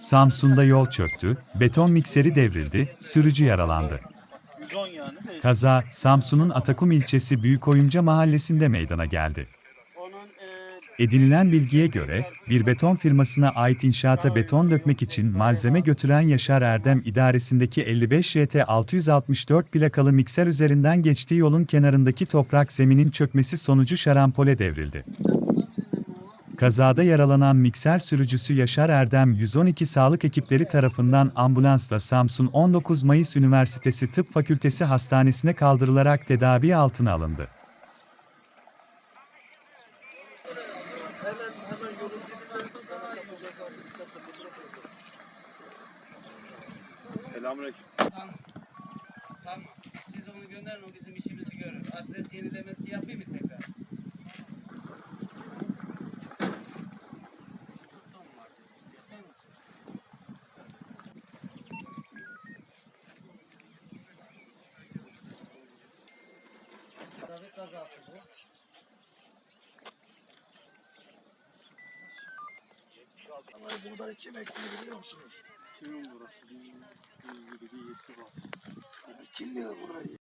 Samsun'da yol çöktü, beton mikseri devrildi, sürücü yaralandı. 110 yani de Kaza, Samsun'un Atakum ilçesi Büyükoyunca mahallesinde meydana geldi. Edinilen bilgiye göre, bir beton firmasına ait inşaata beton dökmek için malzeme götüren Yaşar Erdem idaresindeki 55 JT 664 plakalı mikser üzerinden geçtiği yolun kenarındaki toprak zeminin çökmesi sonucu şarampole devrildi. Kazada yaralanan mikser sürücüsü Yaşar Erdem 112 sağlık ekipleri tarafından ambulansla Samsun 19 Mayıs Üniversitesi Tıp Fakültesi Hastanesi'ne kaldırılarak tedavi altına alındı. Selamünaleyküm. Tamam. Tamam. Siz onu gönderin o bizim işimizi görür. Adres yenilemesi yapayım mı kazası bu. Vallahi buğday kim ektiğini biliyor musunuz? Kimin burası? Kim bilir burayı?